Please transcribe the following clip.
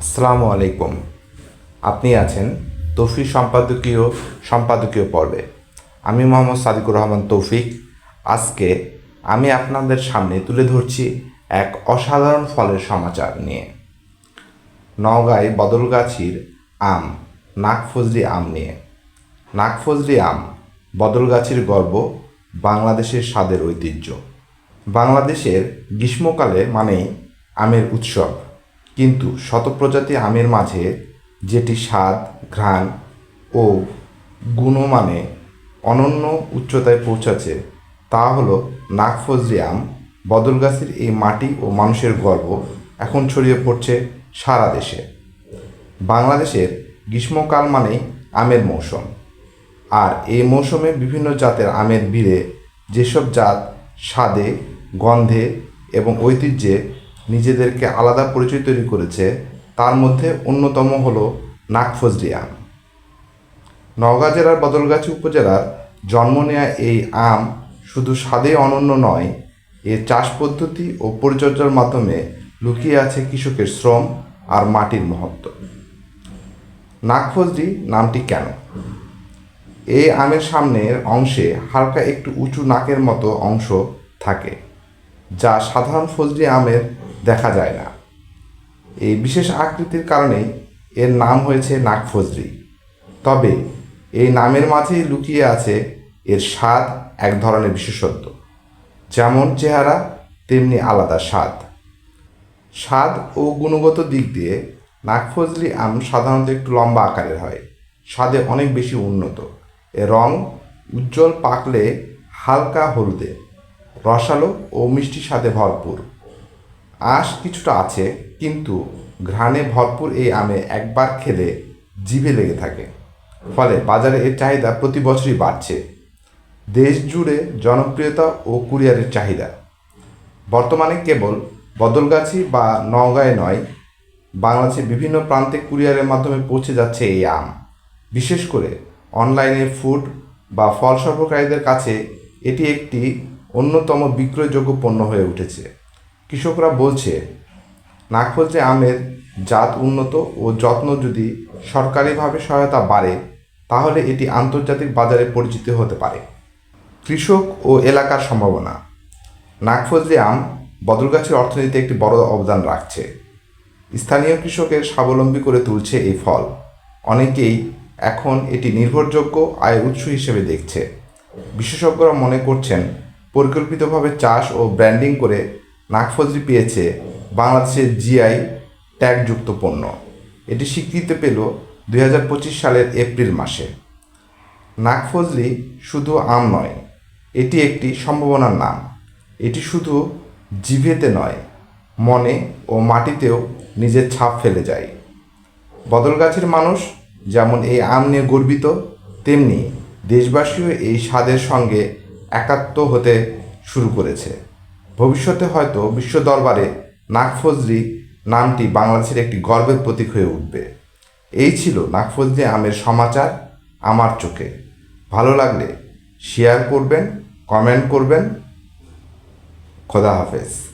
আসসালামু আলাইকুম। আপনি আছেন তৌফিক সম্পাদকীয় সম্পাদকীয় পর্বে। আমি মোহাম্মদ সাদিকুর রহমান তৌফিক। আজকে আমি আপনাদের সামনে তুলে ধরছি এক অসাধারণ ফলের সমাচার নিয়ে। নওগাঁয় বদলগাছির আম, নাগফজলি আম নিয়ে। নাগফজলি আম বদলগাছির গর্ব, বাংলাদেশের স্বাদের ঐতিহ্য। বাংলাদেশের গ্রীষ্মকালে মানেই আমের উৎসব। কিন্তু শত শতপ্রজাতি আমের মাঝে যেটি স্বাদ, ঘ্রাণ ও গুণমানে অনন্য উচ্চতায় পৌঁছাচ্ছে, তা হলো নাগফজলি আম। বদলগাছির এই মাটি ও মানুষের গর্ব এখন ছড়িয়ে পড়ছে সারা দেশে। বাংলাদেশের গ্রীষ্মকাল মানেই আমের মৌসুম। আর এই মৌসুমে বিভিন্ন জাতের আমের বীরে যেসব জাত স্বাদে গন্ধে এবং ঐতিহ্যে নিজেদেরকে আলাদা পরিচয় তৈরি করেছে, তার মধ্যে অন্যতম হল নাগফজলি আম নওগাঁ জেলার বদলগাছি উপজেলার জন্ম নেয়া এই আম শুধু স্বাদে অনন্য নয় এর চাষ পদ্ধতি ও পরিচর্যার মাধ্যমে লুকিয়ে আছে কৃষকের শ্রম আর মাটির মহত্ব। নাগফজলি নামটি কেন? এই আমের সামনের অংশে হালকা একটু উঁচু নাকের মতো অংশ থাকে। যা সাধারণ ফজলি আমের দেখা যায় না। এই বিশেষ আকৃতির কারণেই এর নাম হয়েছে নাগফজলি তবে এই নামের মাঝেই লুকিয়ে আছে এর স্বাদ এক ধরনের বিশেষত্ব। যেমন চেহারা, তেমনি আলাদা স্বাদ। স্বাদ ও গুণগত দিক দিয়ে নাগফজলি আম সাধারণত একটু লম্বা আকারের হয়। স্বাদে অনেক বেশি উন্নত। এর রং উজ্জ্বল পাকলে হালকা হলদে। রসালো ও মিষ্টি স্বাদে ভরপুর। আঁশ কিছুটা আছে, কিন্তু ঘ্রাণে ভরপুর এই আমে একবার খেলে জিভে লেগে থাকে। ফলে বাজারে এর চাহিদা প্রতি বছরই বাড়ছে। দেশ জুড়ে জনপ্রিয়তা ও কুরিয়ারের চাহিদা। বর্তমানে কেবল বদলগাছি বা নওগাঁয় নয়, বাংলাদেশের বিভিন্ন প্রান্তে কুরিয়ারের মাধ্যমে পৌঁছে যাচ্ছে এই আম। বিশেষ করে অনলাইনে ফুড বা ফল সরবরাহকারীদের কাছে এটি একটি অন্যতম বিক্রয়যোগ্য পণ্য হয়ে উঠেছে। কৃষকরা বলছে নাগফজলি আমের জাত উন্নত ও যত্ন যদি সরকারিভাবে সহায়তা বাড়ে, তাহলে এটি আন্তর্জাতিক বাজারে পরিচিত হতে পারে। কৃষক ও এলাকার সম্ভাবনা। নাগফজলি আম বদলগাছের অর্থনীতিতে একটি বড় অবদান রাখছে। স্থানীয় কৃষকের স্বাবলম্বী করে তুলছে এই ফল। অনেকেই এখন এটি নির্ভরযোগ্য আয়ের উৎস হিসেবে দেখছে। বিশেষজ্ঞরা মনে করছেন পরিকল্পিতভাবে চাষ ও ব্র্যান্ডিং করে নাগফজলি পেয়েছে বাংলাদেশের জিআই ট্যাগযুক্ত পণ্য। এটি স্বীকৃতি পেল দু হাজার পঁচিশ সালের এপ্রিল মাসে। নাগফজলি শুধু আম নয়, এটি একটি সম্ভাবনার নাম। এটি শুধু জিভেতে নয়, মনে ও মাটিতেও নিজের ছাপ ফেলে যায়। বদলগাছের মানুষ যেমন এই আম নিয়ে গর্বিত, তেমনি দেশবাসীও এই স্বাদের সঙ্গে একাত্ম হতে শুরু করেছে। ভবিষ্যতে হয়তো বিশ্ব দরবারে নাগফজলি নামটি বাংলাদেশের একটি গর্বের প্রতীক হয়ে উঠবে। এই ছিল নাগফজলি আমের সমাচার আমার চোখে। ভালো লাগলে শেয়ার করবেন কমেন্ট করবেন। খোদা হাফেজ।